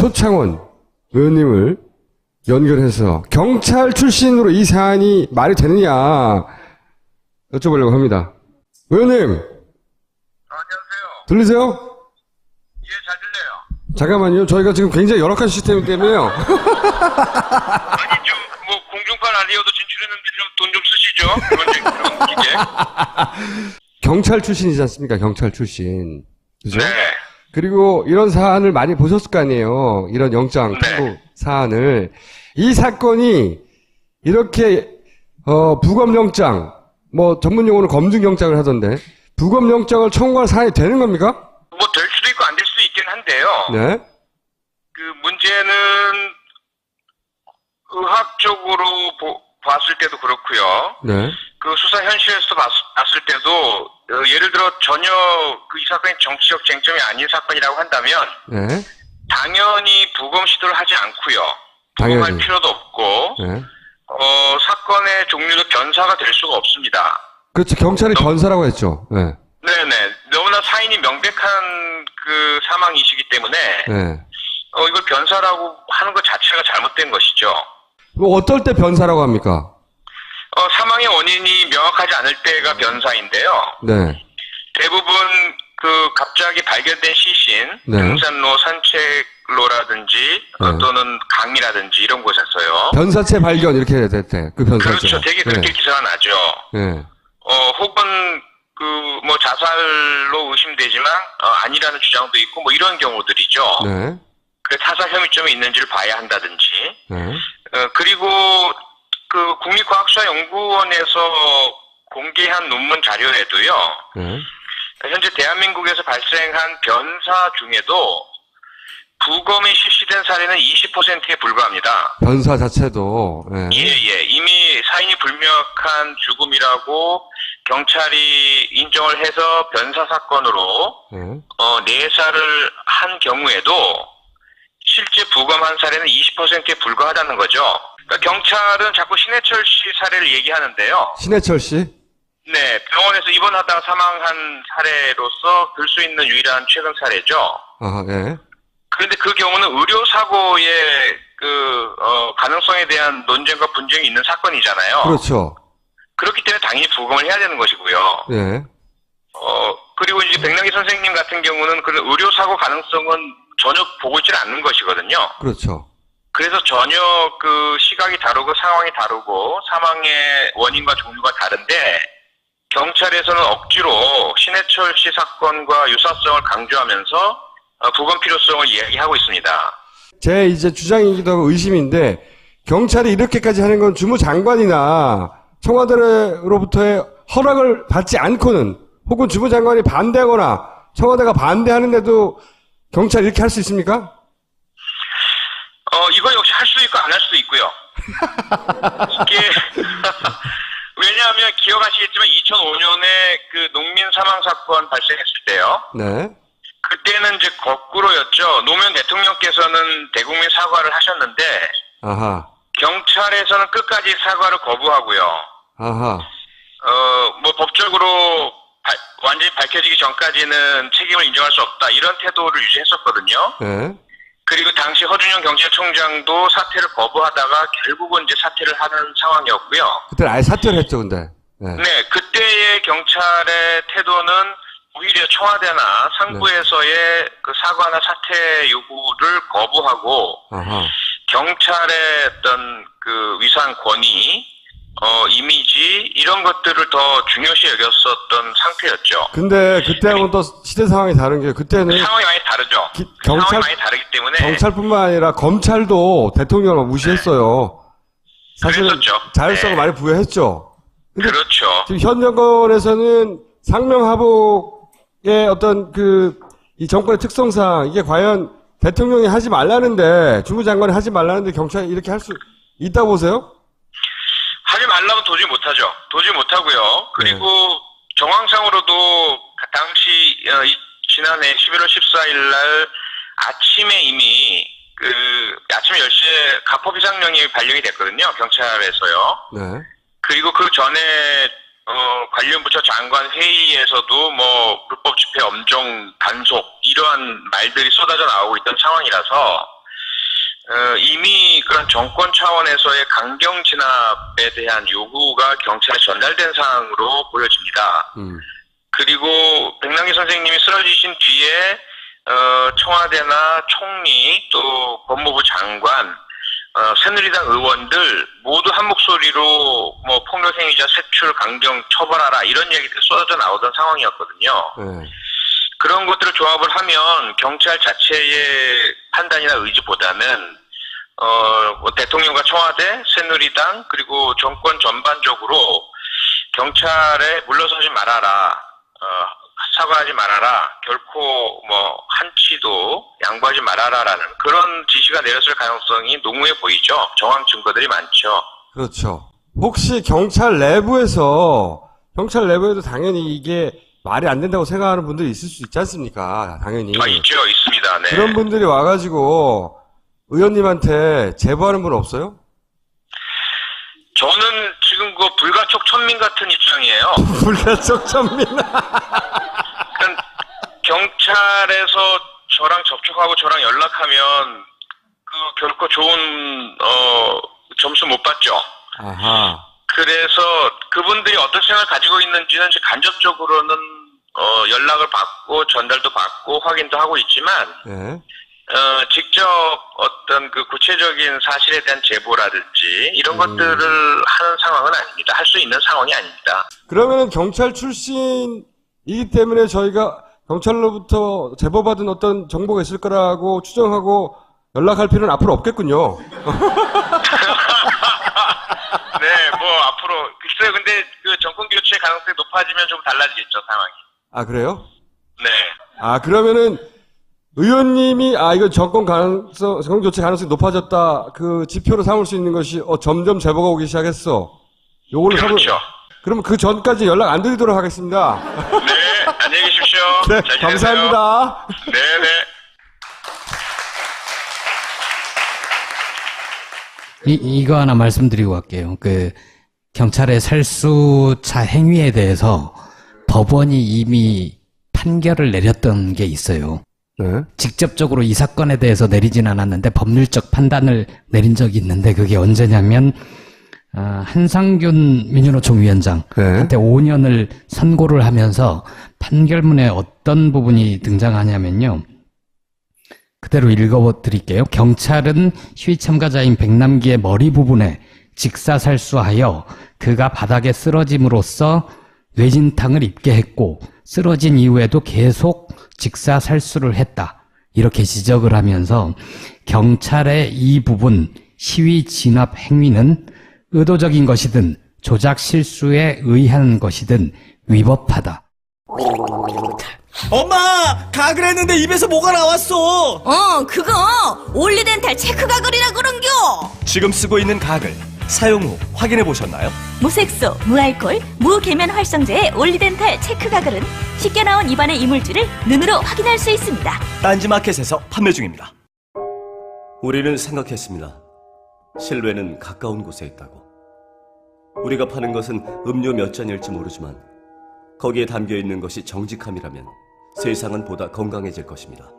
표창원 의원님을 연결해서 경찰 출신으로 이 사안이 말이 되느냐 여쭤보려고 합니다. 의원님 안녕하세요. 들리세요? 예, 잘 들려요. 잠깐만요. 저희가 지금 굉장히 열악한 시스템 때문에요. 아니, 좀, 뭐, 공중파 라디오도 진출했는데 좀 돈 좀 쓰시죠? 그런, 제- 그런 기계. 경찰 출신이지 않습니까? 경찰 출신. 그죠? 네. 그리고 이런 사안을 많이 보셨을 거 아니에요. 이런 영장 네. 사안을. 이 사건이 이렇게 어, 부검 영장, 뭐 전문 용어는 검증 영장을 하던데 부검 영장을 청구할 사안이 되는 겁니까? 뭐, 될 수도 있고 안 될 수도 있긴 한데요. 네. 그 문제는 의학적으로 보- 봤을 때도 그렇고요. 네. 그 수사 현실에서 봤, 봤을 때도 어, 예를 들어 전혀 그 이 사건이 정치적 쟁점이 아닌 사건이라고 한다면 네. 당연히 부검 시도를 하지 않고요. 부검할 당연히. 필요도 없고 네. 어, 사건의 종류도 변사가 될 수가 없습니다. 그렇죠. 경찰이 변사라고 했죠. 네. 네네. 너무나 사인이 명백한 그 사망이시기 때문에, 네. 어, 이걸 변사라고 하는 것 자체가 잘못된 것이죠. 뭐 어떨 때 변사라고 합니까? 어, 사망의 원인이 명확하지 않을 때가 변사인데요. 네. 대부분 그 갑자기 발견된 시신, 네. 등산로, 산책로라든지, 어, 네. 또는 강이라든지 이런 곳에서요. 변사체 발견 이렇게 됐대. 그 변사체. 그렇죠. 되게 그렇게 네. 기사가 나죠. 네. 어, 혹은 그 뭐 자살로 의심되지만 어, 아니라는 주장도 있고 뭐 이런 경우들이죠. 네. 그 타살 혐의점이 있는지를 봐야 한다든지. 네. 어, 그리고 그 국립과학수사연구원에서 공개한 논문 자료에도요. 네. 현재 대한민국에서 발생한 변사 중에도 부검이 실시된 사례는 20%에 불과합니다. 변사 자체도. 네. 예, 예. 이미 사인이 불명확한 죽음이라고 경찰이 인정을 해서 변사 사건으로 네. 어, 내사를 한 경우에도 실제 부검한 사례는 20%에 불과하다는 거죠. 그러니까 경찰은 자꾸 신해철 씨 사례를 얘기하는데요. 신해철 씨. 네, 병원에서 입원하다가 사망한 사례로서 들 수 있는 유일한 최근 사례죠. 아, 예. 그런데 그 경우는 의료 사고의 그 어, 가능성에 대한 논쟁과 분쟁이 있는 사건이잖아요. 그렇죠. 그렇기 때문에 당연히 부검을 해야 되는 것이고요. 예. 어, 그리고 이제 백남기 선생님 같은 경우는 그런 의료 사고 가능성은 전혀 보고 있지는 않는 것이거든요. 그렇죠. 그래서 전혀 그 시각이 다르고 상황이 다르고 사망의 원인과 종류가 다른데 경찰에서는 억지로 신해철 씨 사건과 유사성을 강조하면서 어, 부검 필요성을 이야기하고 있습니다. 제 이제 주장이기도 하고 의심인데, 경찰이 이렇게까지 하는 건 주무 장관이나 청와대로부터의 허락을 받지 않고는, 혹은 주무 장관이 반대하거나, 청와대가 반대하는데도 경찰이 이렇게 할 수 있습니까? 어, 이건 역시 할 수도 있고 안 할 수도 있고요. 이게, 왜냐하면 기억하시겠지만 2005년에 그 농민 사망 사건 발생했을 때요. 네. 그때는 이제 거꾸로였죠. 노무현 대통령께서는 대국민 사과를 하셨는데, 아하. 경찰에서는 끝까지 사과를 거부하고요. 아하. 어, 뭐 법적으로 발- 완전히 밝혀지기 전까지는 책임을 인정할 수 없다. 이런 태도를 유지했었거든요. 네. 그리고 당시 허준영 경찰총장도 사퇴를 거부하다가 결국은 이제 사퇴를 하는 상황이었고요. 그때 아예 사퇴를 했죠, 근데. 네. 네, 그때의 경찰의 태도는 오히려 청와대나 상부에서의 그 사과나 사퇴 요구를 거부하고 아하. 경찰의 어떤 그 위상 권위, 어, 이미지 이런 것들을 더 중요시 여겼었던 상태였죠. 근데 그때하고는 또 시대 상황이 다른 게, 그때는 상황이 많이 다르죠. 기- 경찰- 상황이 많이 다르기 때문에 경찰뿐만 아니라 검찰도 대통령을 무시했어요. 사실은 그랬었죠. 자율성을 네. 많이 부여했죠. 근데 그렇죠. 지금 현 정권에서는 상명하복의 어떤 그 이 정권의 특성상 이게 과연 대통령이 하지 말라는데 주무장관이 하지 말라는데 경찰이 이렇게 할 수 있다고 보세요? 하지 말라면 도저히 못하죠. 도저히 못하고요. 그리고 네. 정황상으로도 당시 어, 이- 지난해 11월 14일 날 아침에 이미 그 아침 10시에 가포 비상령이 발령이 됐거든요. 경찰에서요. 네. 그리고 그 전에 어, 관련 부처 장관 회의에서도 뭐 불법 집회 엄정 단속 이러한 말들이 쏟아져 나오고 있던 상황이라서 어, 이미 그런 정권 차원에서의 강경 진압에 대한 요구가 경찰에 전달된 사항으로 보여집니다. 음. 그리고 백남기 선생님이 쓰러지신 뒤에 어, 청와대나 총리 또 법무부 장관 어, 새누리당 의원들 모두 한 목소리로 뭐 폭력 행위자 색출 강경 처벌하라 이런 얘기들이 쏟아져 나오던 상황이었거든요. 네. 그런 것들을 조합을 하면 경찰 자체의 판단이나 의지보다는 어, 뭐 대통령과 청와대, 새누리당 그리고 정권 전반적으로 경찰에 물러서지 말아라, 어, 사과하지 말아라, 결코 뭐 한치도 양보하지 말아라라는 그런 지시가 내렸을 가능성이 농후해 보이죠. 정황 증거들이 많죠. 그렇죠. 혹시 경찰 내부에서, 경찰 내부에도 당연히 이게 말이 안 된다고 생각하는 분들이 있을 수 있지 않습니까? 당연히. 아, 있죠, 있습니다. 네. 그런 분들이 와가지고 의원님한테 제보하는 분 없어요? 저는 지금 그 불가촉 천민 같은 입장이에요. 불가촉 천민. 그러니까 경찰에서 저랑 접촉하고 저랑 연락하면 그 결코 좋은 어 점수 못 받죠. 아하. 그래서 그분들이 어떤 생각을 가지고 있는지는 간접적으로는 어 연락을 받고 전달도 받고 확인도 하고 있지만 네. 어 직접 어떤 그 구체적인 사실에 대한 제보라든지 이런 것들을 하는 상황은 아닙니다. 할 수 있는 상황이 아닙니다. 그러면은 경찰 출신이기 때문에 저희가 경찰로부터 제보받은 어떤 정보가 있을 거라고 추정하고 연락할 필요는 앞으로 없겠군요. 네, 뭐 앞으로 글쎄요. 근데 그 정권 교체 가능성이 높아지면 좀 달라지겠죠 상황이. 아, 그래요? 네. 아, 그러면은 의원님이 아, 이거 정권 가능성, 정권 교체 가능성이 높아졌다. 그 지표로 삼을 수 있는 것이 어, 점점 제보가 오기 시작했어. 요걸로 삼을 그렇죠. 그러면 그 전까지 연락 안 드리도록 하겠습니다. 네, 안녕히 계십시오. 네. 감사합니다. 네, 네. 이, 이거 하나 말씀드리고 갈게요. 그, 경찰의 살수차 행위에 대해서 법원이 이미 판결을 내렸던 게 있어요. 네. 직접적으로 이 사건에 대해서 내리진 않았는데 법률적 판단을 내린 적이 있는데 그게 언제냐면, 아, 한상균 민주노총 위원장 네. 한테 5년을 선고를 하면서 판결문에 어떤 부분이 등장하냐면요. 그대로 읽어 드릴게요. 경찰은 시위 참가자인 백남기의 머리 부분에 직사살수하여 그가 바닥에 쓰러짐으로써 뇌진탕을 입게 했고 쓰러진 이후에도 계속 직사살수를 했다. 이렇게 지적을 하면서 경찰의 이 부분 시위 진압 행위는 의도적인 것이든 조작 실수에 의한 것이든 위법하다. 엄마! 가글 했는데 입에서 뭐가 나왔어! 어, 그거 올리덴탈 체크 가글이라 그런겨. 지금 쓰고 있는 가글, 사용 후 확인해 보셨나요? 무색소, 무알콜, 무계면 활성제의 올리덴탈 체크 가글은 쉽게 나온 입안의 이물질을 눈으로 확인할 수 있습니다. 딴지마켓에서 판매 중입니다. 우리는 생각했습니다. 실외는 가까운 곳에 있다고. 우리가 파는 것은 음료 몇 잔일지 모르지만 거기에 담겨 있는 것이 정직함이라면 세상은 보다 건강해질 것입니다.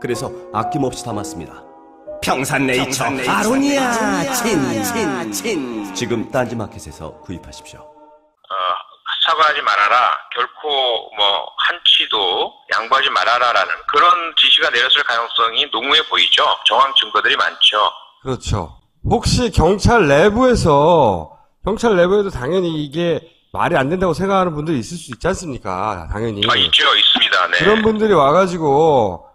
그래서 아낌없이 담았습니다. 평산네이처, 아로니아 친친친 지금 딴지마켓에서 구입하십시오. 어, 사과하지 말아라. 결코 뭐 한치도 양보하지 말아라라는 그런 지시가 내렸을 가능성이 농후해 보이죠. 정황 증거들이 많죠. 그렇죠. 혹시 경찰 내부에서 경찰 내부에도 당연히 이게 말이 안 된다고 생각하는 분들이 있을 수 있지 않습니까? 당연히. 아, 있죠, 있습니다. 네. 그런 분들이 와가지고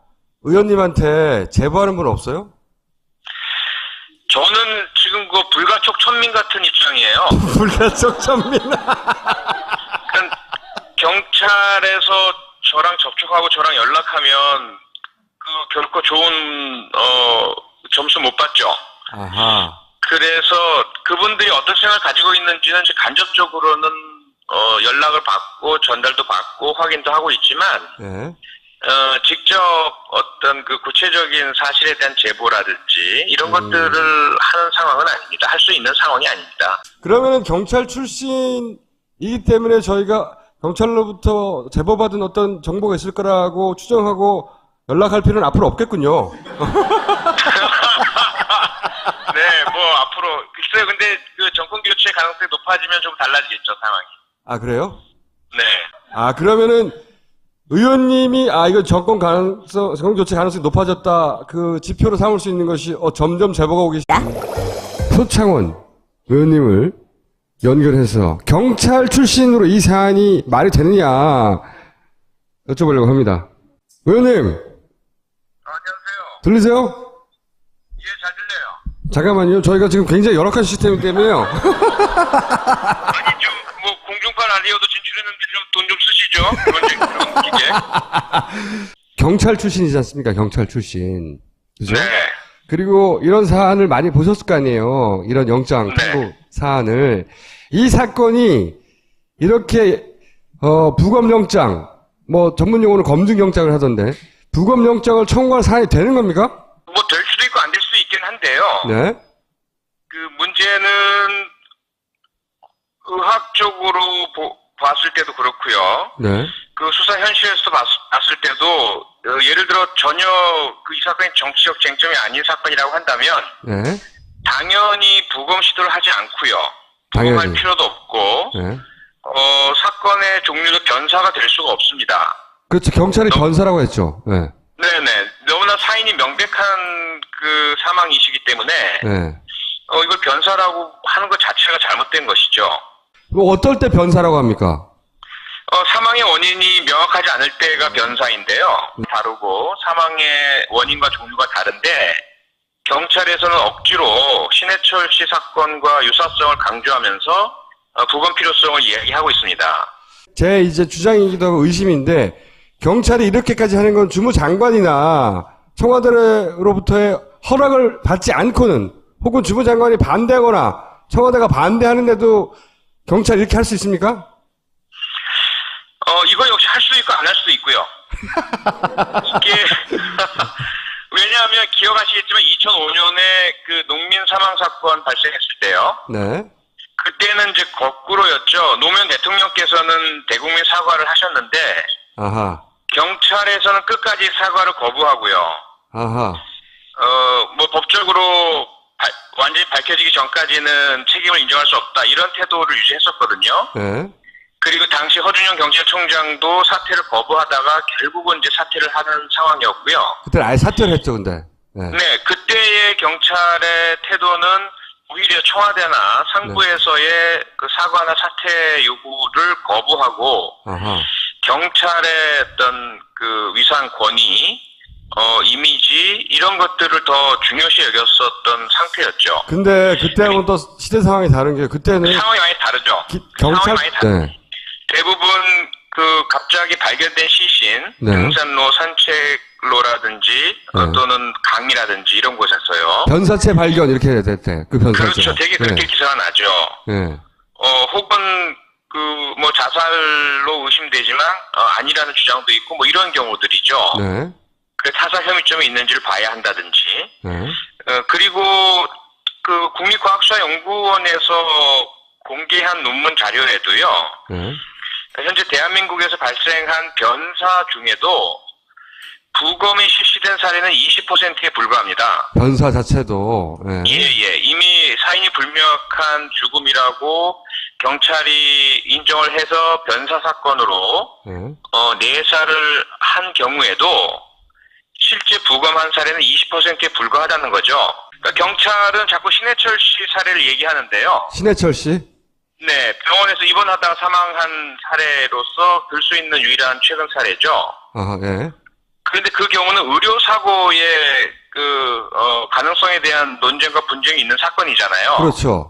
의원님한테 제보하는 분 없어요? 저는 지금 그 불가촉 천민 같은 입장이에요. 불가촉 천민. 그러니까 경찰에서 저랑 접촉하고 저랑 연락하면 그 결코 좋은 어 점수 못 받죠. 아하. 그래서 그분들이 어떤 생각을 가지고 있는지는 간접적으로는 어 연락을 받고 전달도 받고 확인도 하고 있지만 네. 어 직접 어떤 그 구체적인 사실에 대한 제보라든지 이런 것들을 하는 상황은 아닙니다. 할 수 있는 상황이 아닙니다. 그러면은 경찰 출신이기 이기 때문에 저희가 경찰로부터 제보받은 어떤 정보가 있을 거라고 추정하고 연락할 필요는 앞으로 없겠군요. 네, 뭐 앞으로 글쎄요. 근데 그 정권 교체 가능성이 높아지면 좀 달라지겠죠 상황이. 아, 그래요? 네. 아, 그러면은 의원님이 아, 이거 정권 가능성, 정권 교체 가능성이 높아졌다. 그 지표로 삼을 수 있는 것이 어, 점점 제보가 오기 시 표창원 의원님을 연결해서 경찰 출신으로 이 사안이 말이 되느냐 여쭤보려고 합니다. 의원님, 안녕하세요. 들리세요? 예, 잘 들려요. 잠깐만요. 저희가 지금 굉장히 열악한 시스템이기 때문에요. 아니 좀 라디오도 진출했는데 좀 돈 좀 쓰시죠. 그런 이게. 경찰 출신이지 않습니까? 경찰 출신. 그죠? 네. 그리고 이런 사안을 많이 보셨을 거 아니에요. 이런 영장 네. 통보 사안을. 이 사건이 이렇게 어 부검 영장 뭐 전문 용어로 검증 영장을 하던데 부검 영장을 청구할 사안이 되는 겁니까? 뭐 될 수도 있고 안 될 수도 있긴 한데요. 네. 그 문제는 의학적으로 보- 봤을 때도 그렇고요. 네. 그 수사 현실에서 봤, 봤을 때도 어, 예를 들어 전혀 그 이 사건이 정치적 쟁점이 아닌 사건이라고 한다면 네. 당연히 부검 시도를 하지 않고요. 부검할 당연히. 필요도 없고 네. 어, 사건의 종류도 변사가 될 수가 없습니다. 그렇죠. 경찰이 변사라고 했죠. 네. 네네 너무나 사인이 명백한 그 사망이시기 때문에 네. 어, 이걸 변사라고 하는 것 자체가 잘못된 것이죠. 뭐 어떨 때 변사라고 합니까? 어, 사망의 원인이 명확하지 않을 때가 변사인데요. 다르고 사망의 원인과 종류가 다른데 경찰에서는 억지로 신해철 씨 사건과 유사성을 강조하면서 어, 부검 필요성을 이야기하고 있습니다. 제 이제 주장이기도 하고 의심인데 경찰이 이렇게까지 하는 건 주무 장관이나 청와대로부터의 허락을 받지 않고는 혹은 주무 장관이 반대하거나 청와대가 반대하는데도 경찰이 이렇게 할 수 있습니까? 어, 이거 역시 할 수도 있고 안 할 수도 있고요. 이게 왜냐하면 기억하시겠지만 2005년에 그 농민 사망 사건 발생했을 때요. 네. 그때는 이제 거꾸로였죠. 노무현 대통령께서는 대국민 사과를 하셨는데 아하. 경찰에서는 끝까지 사과를 거부하고요. 아하. 어, 뭐 법적으로 발- 완전히 밝혀지기 전까지는 책임을 인정할 수 없다 이런 태도를 유지했었거든요. 네. 그리고 당시 허준영 경찰청장도 사퇴를 거부하다가 결국은 이제 사퇴를 하는 상황이었고요. 그때는 아예 사퇴를 했죠, 근데. 네. 네, 그때의 경찰의 태도는 오히려 청와대나 상부에서의 그 사과나 사퇴 요구를 거부하고 아하. 경찰의 어떤 그 위상 권위, 어, 이런 것들을 더 중요시 여겼었던 상태였죠. 근데 그때하고는 또 시대 상황이 다른 게 그때는 상황이 많이 다르죠. 기- 경찰 상황이 많이. 네. 대부분 그 갑자기 발견된 시신, 네. 등산로, 산책로라든지 어, 네. 또는 강이라든지 이런 곳에서요. 변사체 발견 이렇게 됐대. 그 변사체. 그렇죠. 되게 그렇게 네. 기사가 나죠. 네. 어, 혹은 그 뭐 자살로 의심되지만 어, 아니라는 주장도 있고 뭐 이런 경우들이죠. 네. 그 타사 혐의점이 있는지를 봐야 한다든지. 네. 어, 그리고 그 국립과학수사연구원에서 공개한 논문 자료에도요. 네. 현재 대한민국에서 발생한 변사 중에도 부검이 실시된 사례는 20%에 불과합니다. 변사 자체도 네. 예, 예. 이미 사인이 불명확한 죽음이라고 경찰이 인정을 해서 변사 사건으로 네. 어, 내사를 한 경우에도 부검한 사례는 20%에 불과하다는 거죠. 그러니까 경찰은 자꾸 신해철 씨 사례를 얘기하는데요. 신해철 씨. 네, 병원에서 입원하다가 사망한 사례로서 들 수 있는 유일한 최근 사례죠. 아하. 네. 그런데 그 경우는 의료 사고의 그 어, 가능성에 대한 논쟁과 분쟁이 있는 사건이잖아요. 그렇죠.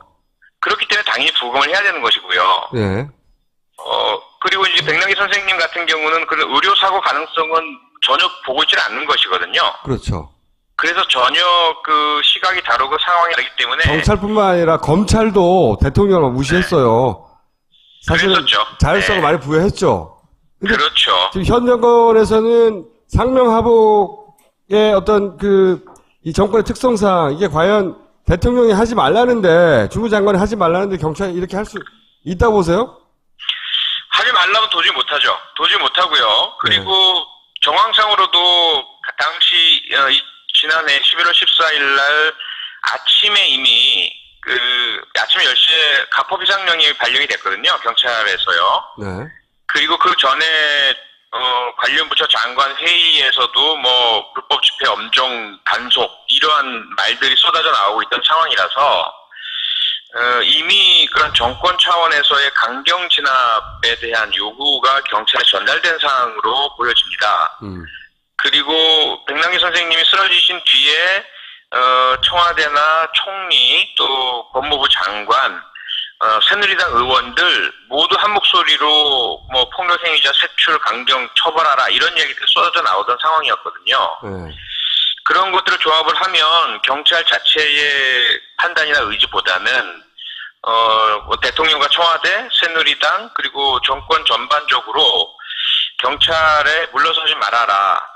그렇기 때문에 당연히 부검을 해야 되는 것이고요. 네. 어 그리고 이제 백남기 선생님 같은 경우는 그런 의료 사고 가능성은 전혀 보고 있지는 않는 것이거든요. 그렇죠. 그래서 전혀 그 시각이 다르고 상황이 다르기 때문에 경찰뿐만 아니라 검찰도 대통령을 무시했어요. 사실은 그랬었죠. 자율성을 네. 많이 부여했죠. 그렇죠. 지금 현 정권에서는 상명하복의 어떤 그 이 정권의 특성상 이게 과연 대통령이 하지 말라는데 주무 장관이 하지 말라는데 경찰이 이렇게 할 수 있다고 보세요? 하지 말라면 도저히 못하죠. 도저히 못하고요. 그리고 정황상으로도 당시 어, 이- 지난해 11월 14일 날 아침에 이미 그 아침 10시에 가포 비상령이 발령이 됐거든요. 경찰에서요. 네. 그리고 그 전에 어, 관련 부처 장관 회의에서도 뭐 불법 집회 엄정 단속 이러한 말들이 쏟아져 나오고 있던 상황이라서 어, 이미 그런 정권 차원에서의 강경 진압에 대한 요구가 경찰에 전달된 사항으로 보여집니다. 음. 그리고 백남기 선생님이 쓰러지신 뒤에 어, 청와대나 총리 또 법무부 장관 어, 새누리당 의원들 모두 한 목소리로 뭐 폭력행위자 색출 강경 처벌하라 이런 얘기들이 쏟아져 나오던 상황이었거든요. 네. 그런 것들을 조합을 하면 경찰 자체의 판단이나 의지보다는 어, 뭐 대통령과 청와대, 새누리당 그리고 정권 전반적으로 경찰에 물러서지 말아라.